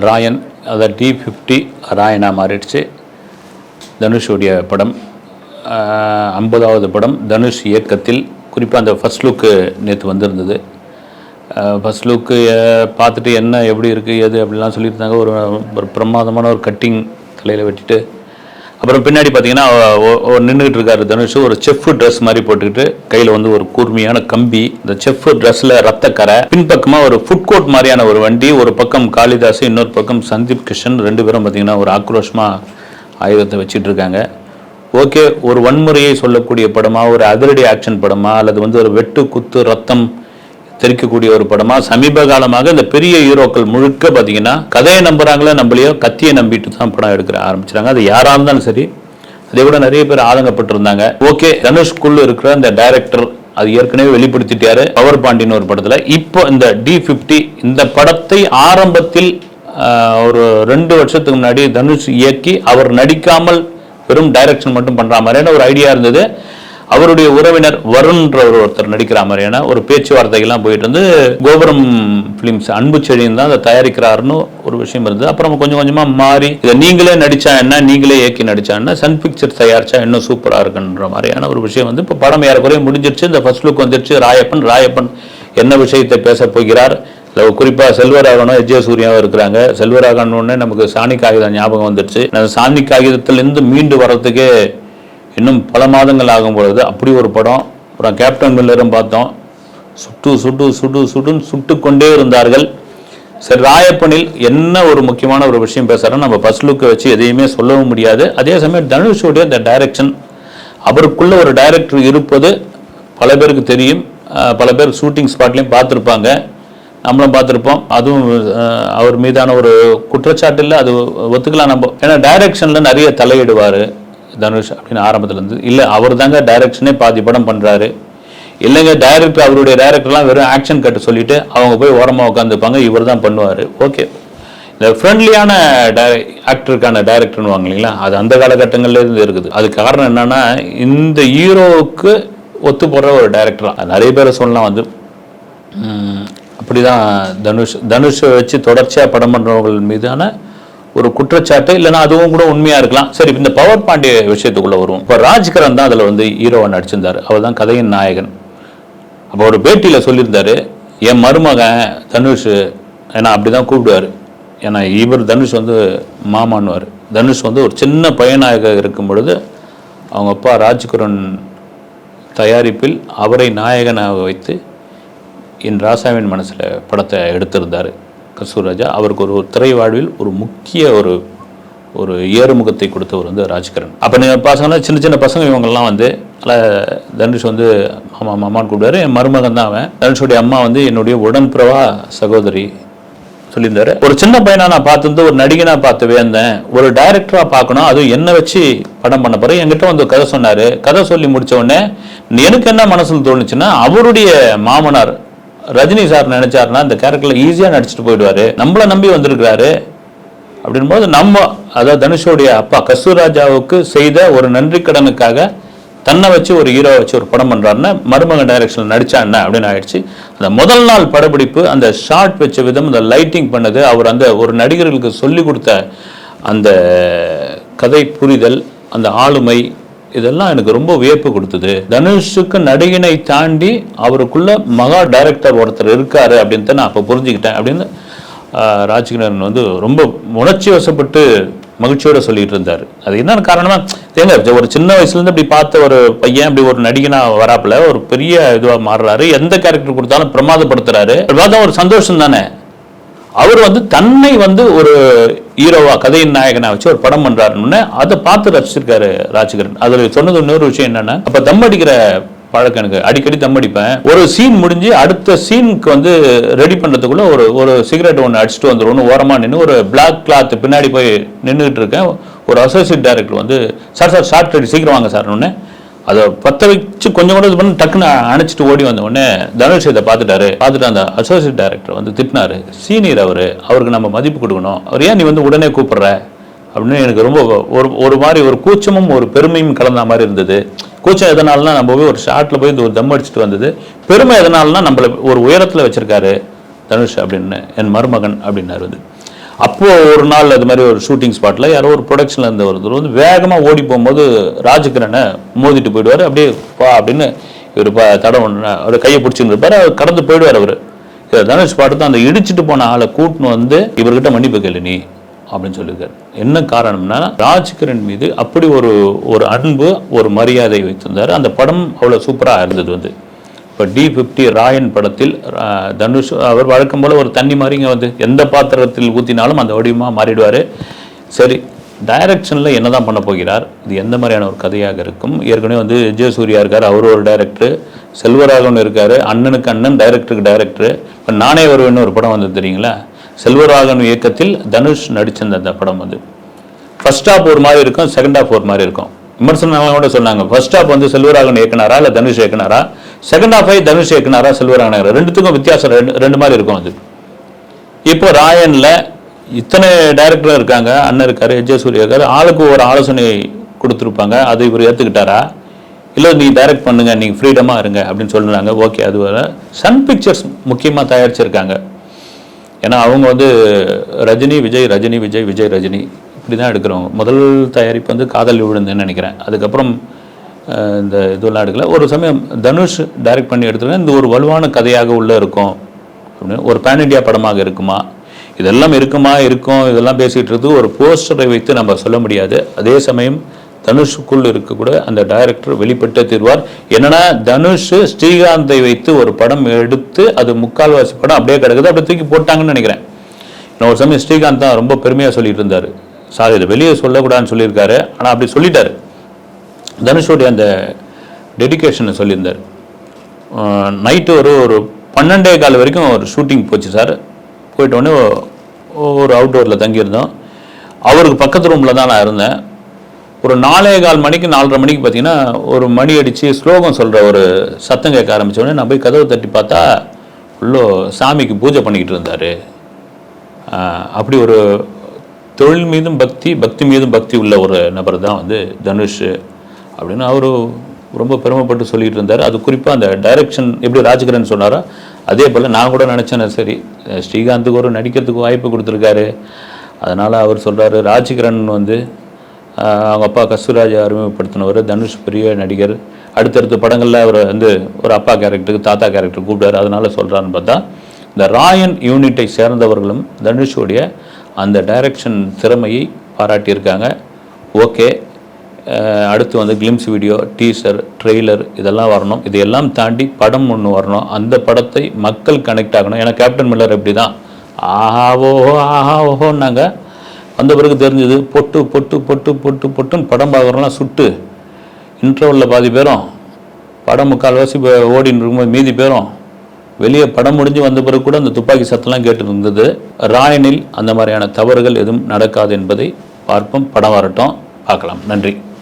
ராயன் அதாவது D fifty ராயனா மாறிடுச்சு. தனுஷுடைய படம் ஐம்பதாவது படம் தனுஷ் இயக்கத்தில் குறிப்பாக அந்த ஃபர்ஸ்ட் லுக்கு நேற்று வந்திருந்தது. ஃபர்ஸ்ட் லுக்கு பார்த்துட்டு என்ன எப்படி இருக்குது எது அப்படிலாம் சொல்லியிருந்தாங்க. ஒரு ஒரு பிரமாதமான ஒரு கட்டிங் தலையில் வெட்டிட்டு அப்புறம் பின்னாடி பார்த்தீங்கன்னா நின்றுக்கிட்டு இருக்காரு தனுஷ். ஒரு செஃப் ட்ரெஸ் மாதிரி போட்டுக்கிட்டு கையில் வந்து ஒரு கூர்மையான கம்பி. இந்த செஃப் ட்ரெஸ்ஸில் ரத்தக்கரை. பின்பக்கமாக ஒரு ஃபுட் கோர்ட் மாதிரியான ஒரு வண்டி. ஒரு பக்கம் காளிதாஸ் இன்னொரு பக்கம் சந்தீப் கிஷன் ரெண்டு பேரும் பார்த்தீங்கன்னா ஒரு ஆக்ரோஷமாக ஆயுதத்தை வச்சுட்டு இருக்காங்க. ஓகே ஒரு வன்முறையை சொல்லக்கூடிய படமா ஒரு அதிரடி ஆக்ஷன் படமா அல்லது வந்து ஒரு வெட்டு குத்து ரத்தம் தெரிக்கக்கூடிய ஒரு படமா சமீப காலமாக இந்த பெரிய ஹீரோக்கள் முழுக்க பார்த்தீங்கன்னா கதையை நம்புறாங்களோ நம்மளையோ கத்தியை நம்பிட்டு தான் படம் எடுக்கிற ஆரம்பிச்சிட்டாங்க. அது யாரா இருந்தாலும் சரி அதை விட நிறைய பேர் ஆதங்கப்பட்டிருந்தாங்க. ஓகே தனுஷ்குள்ள இருக்கிற அந்த டைரக்டர் அது ஏற்கனவே வெளிப்படுத்திட்டாரு பவர் பாண்டின்னு ஒரு படத்துல. இப்போ இந்த டி ஃபிஃப்டி இந்த படத்தை ஆரம்பத்தில் ஒரு ரெண்டு வருஷத்துக்கு முன்னாடி தனுஷ் இயக்கி அவர் நடிக்காமல் வெறும் டைரக்ஷன் மட்டும் பண்ற மாதிரியான ஒரு ஐடியா இருந்தது. அவருடைய உறவினர் வருண்ன்ற ஒரு ஒருத்தர் நடிக்கிற மாதிரியான ஒரு பேச்சுவார்த்தைகள்லாம் போயிட்டு இருந்து கோபுரம் பிலிம்ஸ் அன்பு செழியன் தான் அதை தயாரிக்கிறாருன்னு ஒரு விஷயம் இருந்தது. அப்புறம் கொஞ்சம் கொஞ்சமாக மாறி இதை நீங்களே நடிச்சா என்ன நீங்களே இயக்கி நடிச்சா என்ன சன் பிக்சர் தயாரிச்சா இன்னும் சூப்பராக இருக்குன்ற மாதிரியான ஒரு விஷயம் வந்து இப்போ படம் ஏறக்குறைய முடிஞ்சிருச்சு. இந்த ஃபர்ஸ்ட் லுக் வந்துருச்சு. ராயப்பன் ராயப்பன் என்ன விஷயத்தை பேச போகிறார்? இல்லை குறிப்பாக செல்வராகவனும் எஜ்ஜே சூர்யாவும் இருக்கிறாங்க. செல்வராகவன் நமக்கு சாணி காகிதம் ஞாபகம் வந்துருச்சு. அந்த சாணி காகிதத்திலிருந்து மீண்டு வர்றதுக்கே இன்னும் பல மாதங்கள் ஆகும் பொழுது அப்படி ஒரு படம் அப்புறம் கேப்டன் மில்லரும் பார்த்தோம். சுட்டு சுட்டு சுடு சுடுன்னு சுட்டு கொண்டே இருந்தார்கள். சரி ராயப்பனில் என்ன ஒரு முக்கியமான ஒரு விஷயம் பேசுகிறோம் நம்ம ஃபஸ்ட் லுக்கை வச்சு எதையுமே சொல்லவும் முடியாது. அதே சமயம் தனுஷோடைய அந்த டைரக்ஷன் அவருக்குள்ள ஒரு டைரக்டர் இருப்பது பல பேருக்கு தெரியும். பல பேர் ஷூட்டிங் ஸ்பாட்லேயும் பார்த்துருப்பாங்க. நம்மளும் பார்த்துருப்போம். அதுவும் அவர் மீதான ஒரு குற்றச்சாட்டு இல்லை அது ஒத்துக்கலாம் நம்ம. ஏன்னா டைரக்ஷனில் நிறைய தலையிடுவார். தனுஷ் அப்படின்னு ஆரம்பத்துலேருந்து. இல்லை அவர் தாங்க டைரக்ஷனே பாதி படம் பண்ணுறாரு இல்லைங்க டைரக்டர் அவருடைய டைரக்டர்லாம் வெறும் ஆக்ஷன் கட்டு சொல்லிட்டு அவங்க போய் ஓரமாக உட்காந்துப்பாங்க இவர் தான் பண்ணுவார். ஓகே இந்த ஃப்ரெண்ட்லியான டை ஆக்டருக்கான டைரக்டர்னு வாங்க இல்லைங்களா அது அந்த காலகட்டங்கள்லேருந்து இருக்குது. அதுக்கு காரணம் என்னன்னா இந்த ஹீரோவுக்கு ஒத்து போடுற ஒரு டைரக்டர் நிறைய பேரை சொல்லலாம் வந்து அப்படி அப்படிதான் தனுஷ். தனுஷை வச்சு தொடர்ச்சியாக படம் பண்ணுறவர்கள் மீதான ஒரு குற்றச்சாட்டு இல்லைன்னா அதுவும் கூட உண்மையாக இருக்கலாம். சரி இந்த பவர் பாண்டிய விஷயத்துக்குள்ளே வருவோம். இப்போ ராஜ்கரன் தான் அதில் வந்து ஹீரோவை நடிச்சிருந்தார். அவர் தான் கதையின் நாயகன். அப்போ ஒரு பேட்டியில் சொல்லியிருந்தாரு என் மருமகன் தனுஷ் ஏன்னா அப்படி தான் கூப்பிடுவார். ஏன்னா இவர் தனுஷ் வந்து மாமான்னுவார். தனுஷ் வந்து ஒரு சின்ன பையனாக இருக்கும் பொழுது அவங்க அப்பா ராஜ்குரன் தயாரிப்பில் அவரை நாயகனாக வைத்து என் ராசாவின் மனசில் படத்தை எடுத்திருந்தார். கசூர் ராஜா அவருக்கு ஒரு திரை வாழ்வில் ஒரு முக்கிய ஒரு ஒரு ஏறுமுகத்தை கொடுத்தவர் வந்து ராஜ்கரன் அப்போ நீங்கள் பசங்கன்னா சின்ன சின்ன பசங்க இவங்கெல்லாம் வந்து அல்ல தனுஷ் வந்து மாமா மாமான்னு கூப்பிடுவார். என் மருமகன் தான் அவன். தனுஷுடைய அம்மா வந்து என்னுடைய உடன்பிறவா சகோதரி சொல்லியிருந்தாரு. ஒரு சின்ன பையனா நான் பார்த்துருந்து ஒரு நடிகனா பார்த்து வேந்தேன் ஒரு டைரக்டரா பார்க்கணும். அதுவும் என்ன வச்சு படம் பண்ண போறேன். என்கிட்ட வந்து கதை சொன்னாரு. கதை சொல்லி முடிச்ச உடனே எனக்கு என்ன மனசுல தோணுச்சுன்னா அவருடைய மாமனார் ரஜினி சார் நினைச்சாருன்னா இந்த கேரக்டர்ல ஈஸியா நடிச்சுட்டு போயிடுவாரு. நம்மள நம்பி வந்திருக்கிறாரு. அப்படின்போது நம்ம அதாவது தனுஷோடைய அப்பா கஸ்தூராஜாவுக்கு செய்த ஒரு நன்றி கடனுக்காக தன்னை வச்சு ஒரு ஹீரோ வச்சு ஒரு படம் பண்றாருன்னா மருமகன் டைரக்ஷனில் நடிச்சா என்ன அப்படின்னு ஆயிடுச்சு. அந்த முதல் நாள் படப்பிடிப்பு அந்த ஷார்ட் வச்ச விதம் அந்த லைட்டிங் பண்ணது அவர் அந்த ஒரு நடிகர்களுக்கு சொல்லி கொடுத்த அந்த கதை புரிதல் அந்த ஆளுமை இதெல்லாம் எனக்கு ரொம்ப வியப்பு கொடுத்தது. தனுஷுக்கு நடிகனை தாண்டி அவருக்குள்ள மகா டைரக்டர் ஒருத்தர் இருக்காரு அப்படின்ட்டு நான் அப்போ புரிஞ்சுக்கிட்டேன் அப்படின்னு ஆஹ், வந்து ரொம்ப உணர்ச்சி வசப்பட்டு மகிழ்ச்சியோட சொல்லிட்டு இருந்தார். அது என்ன காரணமா தேங்க ஒரு சின்ன வயசுலேருந்து அப்படி இப்படி பார்த்த ஒரு பையன் அப்படி ஒரு நடிகனா வராப்புல ஒரு பெரிய இதுவாக மாறுறாரு. எந்த கேரக்டர் கொடுத்தாலும் பிரமாதப்படுத்துறாரு. பார்த்தா ஒரு சந்தோஷம் தானே அவர் வந்து தன்னை வந்து ஒரு ஹீரோவா கதையின் நாயகனா வச்சு ஒரு படம் பண்றாருன்னு அதை பார்த்து ரசிச்சிருக்காரு ராஜகிரன். அதுல சொன்னது இன்னொரு விஷயம் என்னன்னா அப்ப தம் அடிக்கிற பழக்கம் எனக்கு. அடிக்கடி தம் அடிப்பேன். ஒரு சீன் முடிஞ்சு அடுத்த சீனுக்கு வந்து ரெடி பண்றதுக்குள்ள ஒரு ஒரு சிகரெட் ஒன்று அடிச்சுட்டு வந்துடும் ஓரமாக நின்று ஒரு பிளாக் கிளாத் பின்னாடி போய் நின்றுட்டு இருக்கேன். ஒரு அசோசியேட் டைரக்டர் வந்து சார் சார் ஷார்ட் ரெடி சீக்கிரம் வாங்க சார் ஒன்று அதை பத்த வச்சு கொஞ்சம் கூட இது பண்ணி டக்குன்னு அணைச்சிட்டு ஓடி வந்த உடனே தனுஷ் இதை பார்த்துட்டாரு. பார்த்துட்டு அந்த அசோசியேட் டைரக்டர் வந்து திட்டினாரு. சீனியர் அவர் அவருக்கு நம்ம மதிப்பு கொடுக்கணும். அவர் ஏன் நீ வந்து உடனே கூப்பிடுற? அப்படின்னு எனக்கு ரொம்ப ஒரு ஒரு மாதிரி ஒரு கூச்சமும் ஒரு பெருமையும் கலந்த மாதிரி இருந்தது. கூச்சம் எதனாலனா நம்ம போய் ஒரு ஷார்ட்டில் போய் இந்த ஒரு தம் அடிச்சுட்டு வந்தது. பெருமை எதனாலனா நம்மள ஒரு உயரத்தில் வச்சுருக்காரு தனுஷ் அப்படின்னு என் மருமகன் அப்படின்னாரு வந்து. அப்போது ஒரு நாள் அது மாதிரி ஒரு ஷூட்டிங் ஸ்பாட்டில் யாரோ ஒரு ப்ரொடக்ஷனில் இருந்த ஒருத்தர் வந்து வேகமாக ஓடி போகும்போது ராஜகிரனை மோதிட்டு போயிடுவார். அப்படியே பா அப்படின்னு இவர் பா தடம் அவர் கையை பிடிச்சின்னு இருப்பார் அவர் கடந்து போயிடுவார் அவர். தனுஷ் பாட்டு தான் அந்த இடிச்சிட்டு போன ஆளை கூட்டின்னு வந்து இவர்கிட்ட மன்னிப்பு கேளு நீ அப்படின்னு சொல்லியிருக்காரு. என்ன காரணம்னா ராஜ்கிரண் மீது அப்படி ஒரு ஒரு அன்பு ஒரு மரியாதை வைத்திருந்தார். அந்த படம் அவ்வளோ சூப்பராக இருந்தது வந்து. இப்போ டி ஃபிஃப்டி ராயன் படத்தில் தனுஷ் அவர் வழக்கம் போல் ஒரு தண்ணி மாதிரி இங்கே வந்து எந்த பாத்திரத்தில் ஊற்றினாலும் அந்த வடிவமாக மாறிடுவார். சரி டைரக்ஷனில் என்ன தான் பண்ண போகிறார்? இது எந்த மாதிரியான ஒரு கதையாக இருக்கும்? ஏற்கனவே வந்து ஜெயசூர்யா இருக்கார் அவர் ஒரு டைரக்டர் செல்வராகவன் இருக்கார் அண்ணனுக்கு அண்ணன் டைரக்டருக்கு டைரக்டர் இப்போ நானே வருவேன்னு ஒரு படம் வந்து தெரியுங்களா? செல்வராகவன் இயக்கத்தில் தனுஷ் நடிச்சிருந்த அந்த படம் வந்து ஃபர்ஸ்ட் ஹாப் ஒரு மாதிரி இருக்கும் செகண்ட் ஹாப் ஒரு மாதிரி இருக்கும். விமர்சனம் கூட சொன்னாங்க. ஃபர்ஸ்ட் ஹாப் வந்து செல்வராகவன் இயக்குனாரா இல்லை தனுஷ் இயக்குனாரா? செகண்ட் ஹாஃபை தனுஷ் இயக்குனாரா செல்வராகவன் ரெண்டுத்துக்கும் வித்தியாசம். ரெண்டு ரெண்டு மாதிரி இருக்கும் அது. இப்போ ராயனில் இத்தனை டைரக்டர் இருக்காங்க. அண்ணன் இருக்கார் எஜே இருக்கார். ஆளுக்கு ஒரு ஆலோசனை கொடுத்துருப்பாங்க. அதை இவர் ஏற்றுக்கிட்டாரா இல்லை நீ டைரக்ட் பண்ணுங்க நீங்கள் ஃப்ரீடமாக இருங்க அப்படின்னு சொல்லுறாங்க ஓகே அது வர சன் பிக்சர்ஸ் முக்கியமாக தயாரிச்சிருக்காங்க. ஏன்னா அவங்க வந்து ரஜினி விஜய் ரஜினி விஜய் விஜய் ரஜினி. இப்படி தான் எடுக்கிறவங்க முதல் தயாரிப்பு வந்து காதல் விழுந்துன்னு நினைக்கிறேன். அதுக்கப்புறம் இந்த இதெல்லாம் எடுக்கல ஒரு சமயம் தனுஷ் டைரக்ட் பண்ணி எடுத்துருக்கேன் இந்த ஒரு வலுவான கதையாக உள்ளே இருக்கும். அப்படின்னு. ஒரு பேன் இண்டியா படமாக இருக்குமா? இதெல்லாம் இருக்குமா? இருக்கும். இதெல்லாம் பேசிகிட்டு இருக்கு ஒரு போஸ்டரை வைத்து நம்ம சொல்ல முடியாது. அதே சமயம் தனுஷுக்குள் இருக்கக்கூட அந்த டைரக்டர் வெளிப்பட்டு தீர்வார். என்னன்னா தனுஷ் ஸ்ரீகாந்தை வைத்து ஒரு படம் எடுத்து அது முக்கால்வாசி படம் அப்படியே கிடக்குது. அப்படியே தூக்கி போட்டாங்கன்னு நினைக்கிறேன். நான் ஒரு சமயம் ஸ்ரீகாந்த் தான் ரொம்ப பெருமையாக சொல்லிட்டு இருந்தார். சார் இதை வெளியே சொல்லக்கூடாதுன்னு சொல்லியிருக்காரு. ஆனால் அப்படி சொல்லிட்டாரு. தனுஷோடைய அந்த டெடிக்கேஷனை சொல்லியிருந்தார். நைட்டு ஒரு ஒரு பன்னெண்டே கால் வரைக்கும் ஒரு ஷூட்டிங் போச்சு சார் போயிட்டோடனே ஒரு அவுட்டோரில் தங்கியிருந்தோம். அவருக்கு பக்கத்து ரூமில் தான் நான் இருந்தேன். ஒரு நாலே கால் மணிக்கு நாலரை மணிக்கு பார்த்தீங்கன்னா ஒரு மணி அடித்து ஸ்லோகம் சொல்கிற ஒரு சத்தம் கேட்க ஆரம்பித்தோடனே நான் போய் கதவை தட்டி பார்த்தா உள்ளோ சாமிக்கு பூஜை பண்ணிக்கிட்டு இருந்தார். அப்படி ஒரு தொழில் மீதும் பக்தி பக்தி மீதும் பக்தி உள்ள ஒரு நபர் தான் வந்து தனுஷ். அப்படின்னு அவர் ரொம்ப பெருமைப்பட்டு சொல்லிகிட்டு இருந்தார். அது குறிப்பாக அந்த டைரக்ஷன் எப்படி ராஜகிரன் சொன்னாரோ அதே போல் நான் கூட நினச்சேன் சரி ஸ்ரீகாந்துக்கு ஒரு நடிக்கிறதுக்கு வாய்ப்பு கொடுத்துருக்காரு. அதனால் அவர் சொல்கிறாரு ராஜகிரண் வந்து அவங்க அப்பா கஸ்தூராஜ் அறிமுகப்படுத்தினவர் தனுஷ் பெரிய நடிகர். அடுத்தடுத்த படங்களில் அவர் வந்து ஒரு அப்பா கேரக்டருக்கு தாத்தா கேரக்டர் கூப்பிட்டாரு அதனால் சொல்கிறான்னு பார்த்தா இந்த ராயன் யூனிட்டை சேர்ந்தவர்களும் தனுஷோடைய அந்த டைரக்ஷன் திறமையை பாராட்டியிருக்காங்க. ஓகே அடுத்து வந்து கிளிம்ஸ் வீடியோ டீசர் ட்ரெய்லர் இதெல்லாம் வரணும். இதையெல்லாம் தாண்டி படம் ஒன்று வரணும். அந்த படத்தை மக்கள் கனெக்ட் ஆகணும். ஏன்னா கேப்டன் மில்லர் எப்படி தான் ஆஹா ஓஹோ ஆஹா ஓஹோன்னாங்க வந்த பிறகு தெரிஞ்சது பொட்டு பொட்டு பொட்டு பொட்டு பொட்டுன்னு படம் பார்க்குறோம்லாம் சுட்டு. இன்டர்வலில் பாதி பேரும் படம் முக்கால்வாசி ஓடின்னு இருக்கும்போது மீதி பேரும் வெளியே படம் முடிஞ்சு வந்த பிறகு கூட அந்த துப்பாக்கி சத்தம்லாம் கேட்டு இருந்தது. ராயனில் அந்த மாதிரியான தவறுகள் எதுவும் நடக்காது என்பதை பார்ப்போம். படம் வரட்டும். பார்க்கலாம். நன்றி.